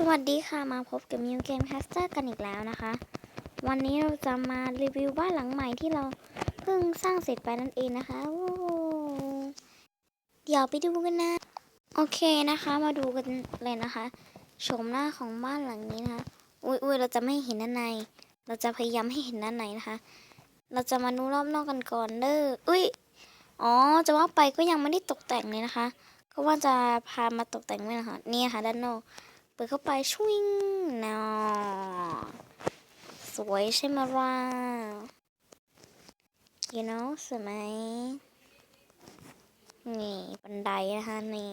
สวัสดีค่ะมาพบกับมิวเกมแคสเตอร์กันอีกแล้วนะคะ วันนี้เราจะมารีวิวบ้านหลังใหม่ที่เราเพิ่งสร้างเสร็จไปนั่นเองนะคะเดี๋ยวไปดูกันนะ โอเคนะคะ มาดูกันเลยนะคะโฉมหน้าของบ้านหลังนี้นะคะอุ้ยอุ้ยเราจะไม่เห็นด้านใน เราจะพยายามให้เห็นด้านในนะคะ เราจะมาดูรอบนอกกันก่อนเด้ออุ้ยอ๋อจะว่าไปก็ยังไม่ได้ตกแต่งเลยนะคะ ก็ว่าจะพามาตกแต่งเลยนะคะนี่ค่ะด้านนอก เปิดเข้าไปชวิงนอสวยใช่ไหมล่ะ you know สวยไหมนี่บันไดนะคะนี่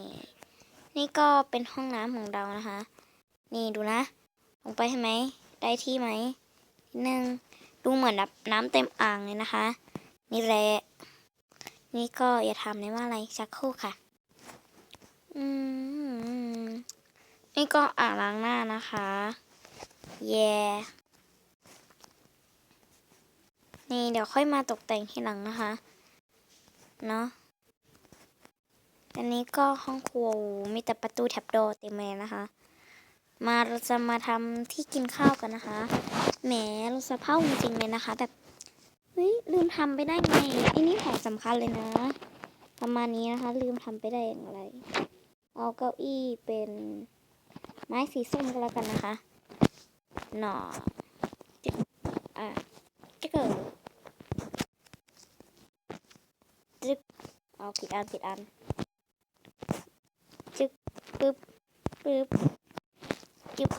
นี่ก็เป็นห้องน้ำของเรานะคะ นี่ดูนะ ลงไปใช่ไหม ได้ที่ไหมนิดนึงดูเหมือนแบบน้ำเต็มอ่างเลยนะคะ นี่แหละ นี่ก็อย่าทำเลยว่าอะไรชักโครกค่ะ อืม นี่ก็อ่างล้างหน้านะคะ แย่นี่เดี๋ยวค่อยมาตกแต่งทีหลังนะคะ เนาะอันนี้ก็ห้องครัวมีแต่ประตูแถบโดเต็มเลยนะคะ มาเราจะมาทำที่กินข้าวกันนะคะ แหมเราสะเพร่าจริงเลยนะคะแบบเฮ้ยลืมทำไปได้ไงอันนี้ของสำคัญเลยนะประมาณนี้นะคะ ลืมทำไปได้อย่างไร เอาเก้าอี้เป็น ไม้สีส้มก็แล้วกันนะคะหน่อจึ๊กอะจะเกิดจึ๊กเอาผิดอันผิดอันจึ๊กปึ๊บปึ๊บจึ๊บ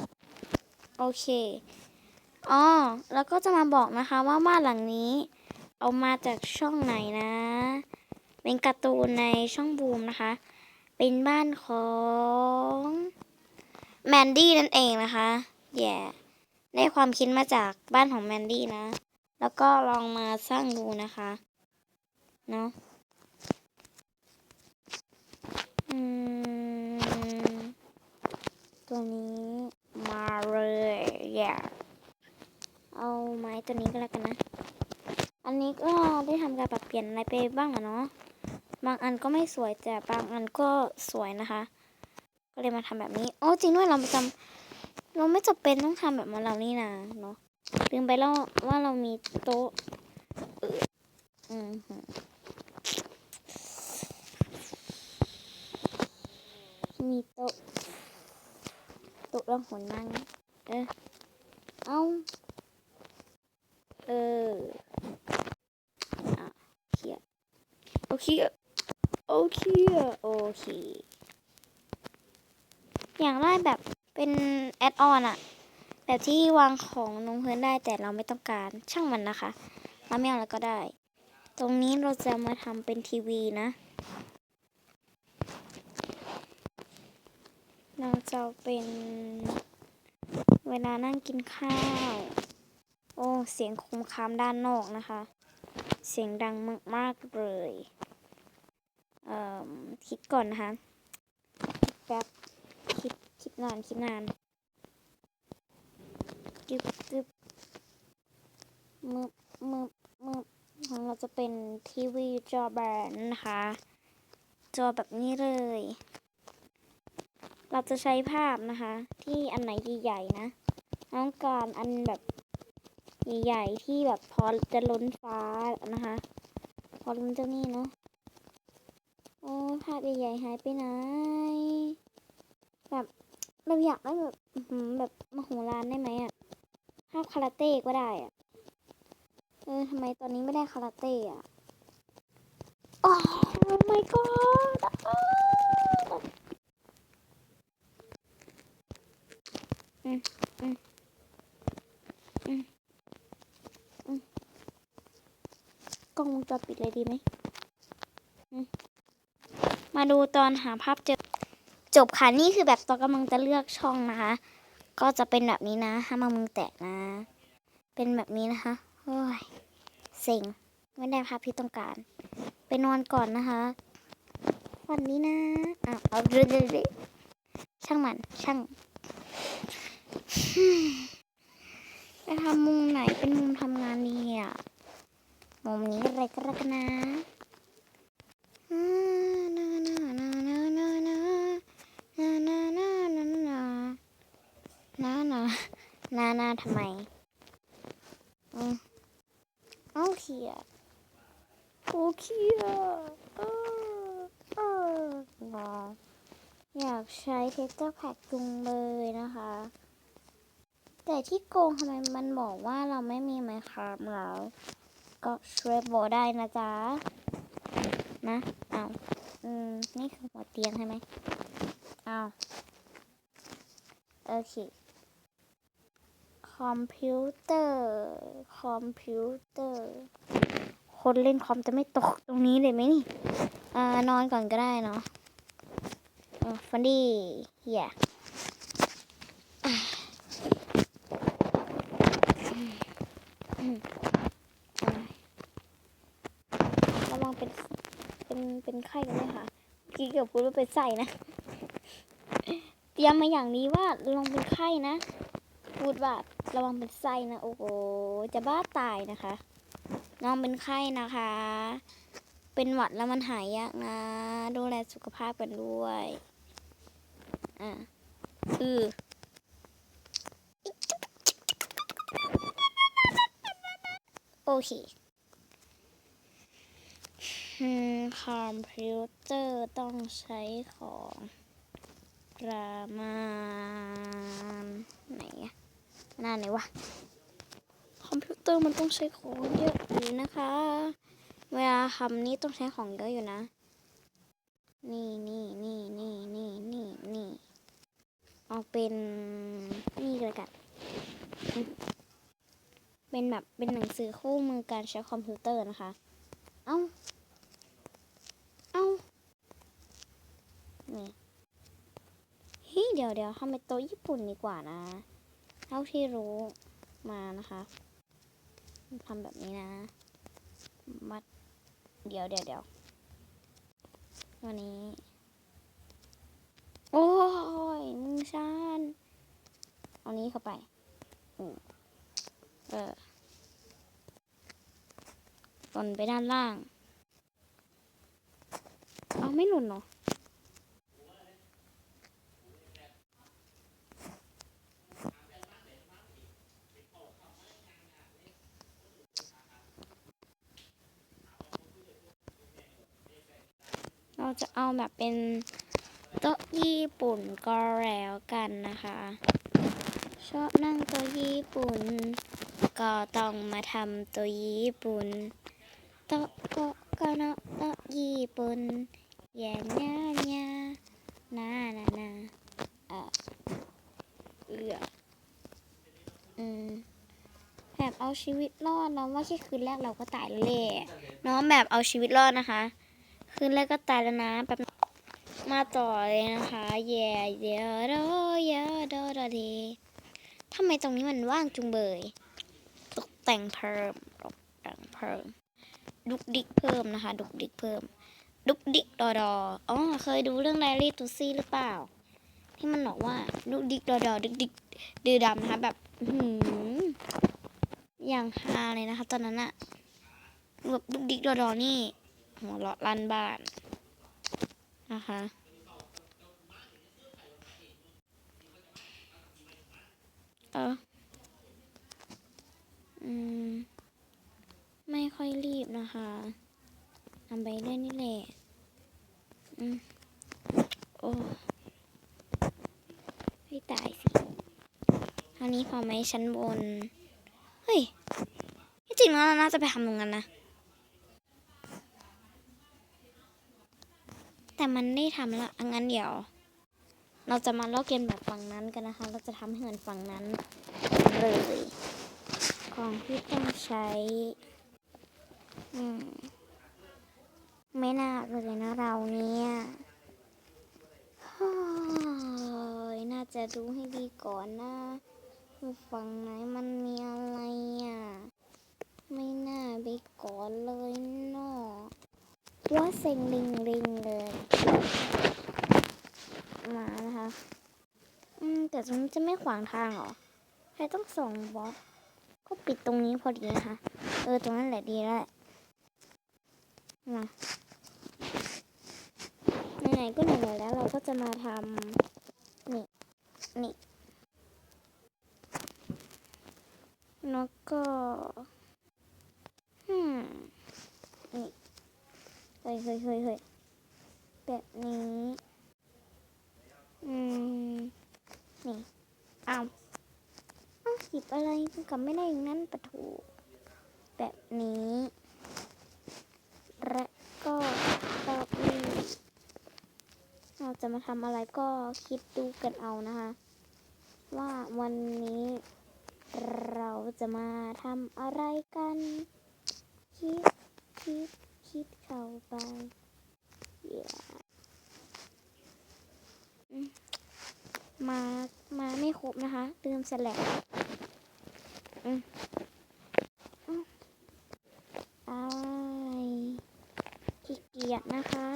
โอเคอ๋อแล้วก็จะมาบอกนะคะว่าบ้านหลังนี้ เอามาจากช่องไหนนะ เป็นการ์ตูนในช่องบูมนะคะ เป็นบ้านของ แมนดี้นั่นเองนะคะแย่ได้ความคิดมาจากบ้านของแมนดี้นะ แล้วก็ลองมาสร้างดูนะคะ เนาะอืมตัวนี้มาเลยแย่เอาไม้ตัวนี้ก็แล้วกันนะ อันนี้ก็ได้ทำการปรับเปลี่ยนอะไรไปบ้างอะเนาะ บางอันก็ไม่สวยแต่บางอันก็สวยนะคะ ก็เลยมาทำแบบนี้ โอ้จริงด้วยเราประจำเราไม่จำเป็นต้องทำแบบมาเรานี่นะเนาะลืมไปแล้วว่าเรามีโต๊ะอออืมหือมีโต๊ะโต๊ะรองหัวนั่งเออเอาเอออะเคลียโอเคโอเคโอเค อย่างได้แบบเป็นแอดออนอะแบบที่วางของลงพื้นได้แต่เราไม่ต้องการช่างมันนะคะเราไม่เอาแล้วก็ได้ ตรงนี้เราจะมาทำเป็นทีวีนะ เราจะเป็นเวลานั่งกินข้าว โอ้เสียงคมคามด้านนอกนะคะ เสียงดังมาก ๆ เลย เอ่อ คิดก่อนนะคะแป๊บ คิดนานคิดนานจึ๊บจึ๊บมืบมืบมืบของเราจะเป็นทีวีจอแบนนะคะ จอแบบนี้เลย เราจะใช้ภาพนะคะ ที่อันไหนใหญ่ๆนะต้องการอันแบบใหญ่ๆที่แบบพอจะล้นฟ้านะคะ พอล้นเจ้านี่เนาะโอ้ภาพใหญ่ๆหายไปไหนแบบ เราอยากได้แบบแบบมโหฬารได้ไหมอะภาพคาราเต้ก็ได้อะเออทำไมตอนนี้ไม่ได้คาราเต้อะโอ้ my god อ้าวอืมอืมอืมอืมกล้องวงจรปิดเลยดีไหม มาดูตอนหาภาพเจอ จบค่ะ นี่คือแบบตอนกำลังจะเลือกช่องนะคะ ก็จะเป็นแบบนี้นะห้ามมือแตะนะ เป็นแบบนี้นะคะโอ้ยเซ็งไม่ได้ภาพที่ต้องการ ไปนอนก่อนนะคะวันนี้นะอะเอาเรื่อยๆช่างมันช่างจะทำมุมไหนเป็นมุมทำงานดีอะมุมนี้อะไรก็แล้วกันนะอ่า หน้าหน้าทำไมอืมเอ้าเขียโอ้เขียเออเอองออยากใช้เทสเตอร์แพ็กจุงเลยนะคะ แต่ที่โกงทำไมมันบอกว่าเราไม่มีไมค์ครับแล้ว ก็ช่วยบอได้นะจ๊ะ นะอ้าวอืม นี่คือหัวเตียงใช่ไหมอ้าวโอเค คอมพิวเตอร์ คอมพิวเตอร์ คนเล่นคอมจะไม่ตกตรงนี้เลยไหมนี่อ่านอนก่อนก็ได้เนาะอ่าฟันดี้เฮียระวังเป็น เป็น เป็นไข้กันเลยค่ะกี้เกือบพูดว่าเป็นไส้นะ เตรียมมาอย่างนี้ว่าลองเป็นไข้นะ พูดว่า ระวังเป็นไส้นะ โอ้โห จะบ้าตายนะคะ น้องเป็นไข้นะคะ เป็นหวัดแล้วมันหายยากนะ ดูแลสุขภาพกันด้วย อะอือโอเคคอมพิวเตอร์ต้องใช้ของประมาณ หน้าไหนวะ คอมพิวเตอร์มันต้องใช้ของเยอะอยู่นะคะ เวลาทำนี่ต้องใช้ของเยอะอยู่นะ นี่นี่นี่นี่นี่นี่นี่เอาเป็นนี่เลยกัน เป็นแบบเป็นหนังสือคู่มือการใช้คอมพิวเตอร์นะคะ เอ้า เอ้า นี่เฮ้ยเดี๋ยวเดี๋ยวทำเป็นโต๊ะญี่ปุ่นดีกว่านะ ท่าที่รู้มานะคะทำแบบนี้นะ มัด เดี๋ยวเดี๋ยวเดี๋ยววันนี้ โอ้ยมึงชานเอานี้เข้าไปอืมเออหล่นไปด้านล่าง เอาไม่หล่นเหรอ เราจะเอาแบบเป็นโต๊ะญี่ปุ่นก็แล้วกันนะคะ ชอบนั่งโต๊ะญี่ปุ่น ก็ต้องมาทำโต๊ะญี่ปุ่นโต๊ะโต๊ะก็เนาะโต๊ะญี่ปุ่นแย่ย่าย่านานานาเออเอืออืมแบบเอาชีวิตรอดเนาะว่าแค่คืนแรกเราก็ตายแล้วแหละเนาะแบบเอาชีวิตรอดนะคะ คืนแรกก็ตายแล้วนะแบบมาต่อเลยนะคะแย่เดี๋ยวรอยาดอดอดีทำไมตรงนี้มันว่างจุงเบย ตกแต่งเพิ่มตกแต่งเพิ่มดุกดิกเพิ่มนะคะ ดุกดิกเพิ่ม ดุกดิกดอดออ๋อเคยดูเรื่องไดรี่ตูซี่หรือเปล่า ที่มันบอกว่าดุกดิกดอดอดุกดิกดือดำนะคะแบบหืออย่างฮาเลยนะคะ ตอนนั้นอะแบบดุกดิกดอดอนี่ หัวเราะลั่นบ้านนะคะ เอออืม ไม่ค่อยรีบนะคะทำไปเรื่อยนี่แหละอืม โอ้ให้ตายสิคราวนี้พอไหมชั้นบน เฮ้ย ที่จริงแล้วเราน่าจะไปทำตรงนั้นนะ มันได้ทำละอังั้นเดี๋ยว เราจะมาลอกเกมแบบฝั่งนั้นกันนะคะ เราจะทำให้เหมือนฝั่งนั้นเลยของที่ต้องใช้ อืม ไม่น่าเลยนะเราเนี่ยเฮ้ยน่าจะดูให้ดีก่อนนะฝั่งไหนมันมีอะไรอะ ไม่น่าไปก่อนเลย ว่าเซ็งลิงลิงเลยมานะคะ อืม แต่ตรงนี้จะไม่ขวางทางเหรอใครต้องส่งบอกก็ปิดตรงนี้พอดีนะคะ เออ ตรงนั้นแหละดีแล้วแหละมาไหนๆก็ไหนๆแล้วเราก็จะมาทำนี่ นี่ แล้วก็อืมนี่ เฮ้ยเฮ้ยเฮ้ยแบบนี้ อืม นี่ เอาเอาหยิบอะไรกลับไม่ได้อย่างนั้นปะถูแบบนี้ และก็ตอบนี้เราจะมาทำอะไรก็คิดดูกันเอานะคะ ว่าวันนี้เราจะมาทำอะไรกัน คิดคิด คิดเข้าไป yeah. มา มาไม่ครบนะคะ เติมสแลกอืมอืมอายขี้เกียจนะคะ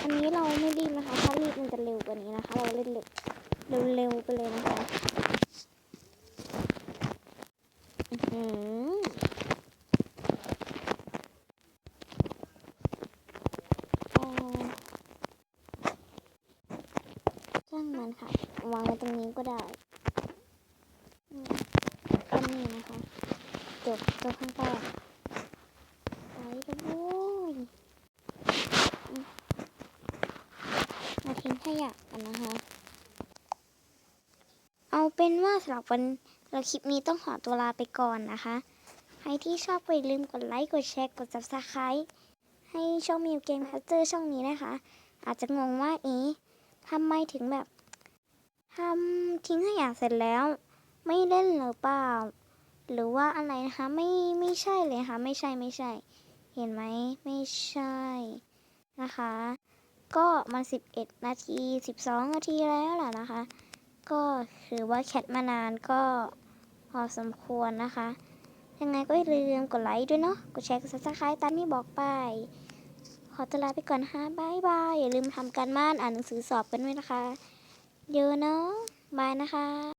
อันนี้เราไม่รีบนะคะ ถ้ารีบมันจะเร็วกว่านี้นะคะ เราเล่นเร็วเร็วๆไปเลยนะคะ อื้อหือเอาช่าง มันค่ะ วางไว้ตรงนี้ก็ได้ก็นี่นะคะจบตัวข้างใต้ไปกันโว้ยมาทิ้งขยะกันนะคะ เอาเป็นว่าสำหรับวันเราคลิปนี้ต้องขอตัวลาไปก่อนนะคะ ใครที่ชอบก็อย่าลืมกดไลค์ กดแชร์ กด subscribe ให้ช่องมิวเกมคัสเตอร์ช่องนี้นะคะ อาจจะงงว่าเอ๊ะทำไมถึงแบบ ทำทิ้งขยะเสร็จแล้ว ไม่เล่นหรือเปล่า หรือว่าอะไรนะคะไม่ไม่ใช่เลยค่ะไม่ใช่ไม่ใช่ เห็นไหมไม่ใช่นะคะ ก็มา11 นาที 12 นาทีแล้วแหละนะคะ ก็ถือว่าแคทมานานก็พอสมควรนะคะ ยังไงก็อย่าลืมกดไลค์ด้วยเนาะกดแชร์กดซับสไครต์ตามที่บอกไป ขอตัวลาไปก่อนนะคะบายบาย อย่าลืมทำการบ้านอ่านหนังสือสอบกันด้วยนะคะ เยอะเนาะบายนะคะ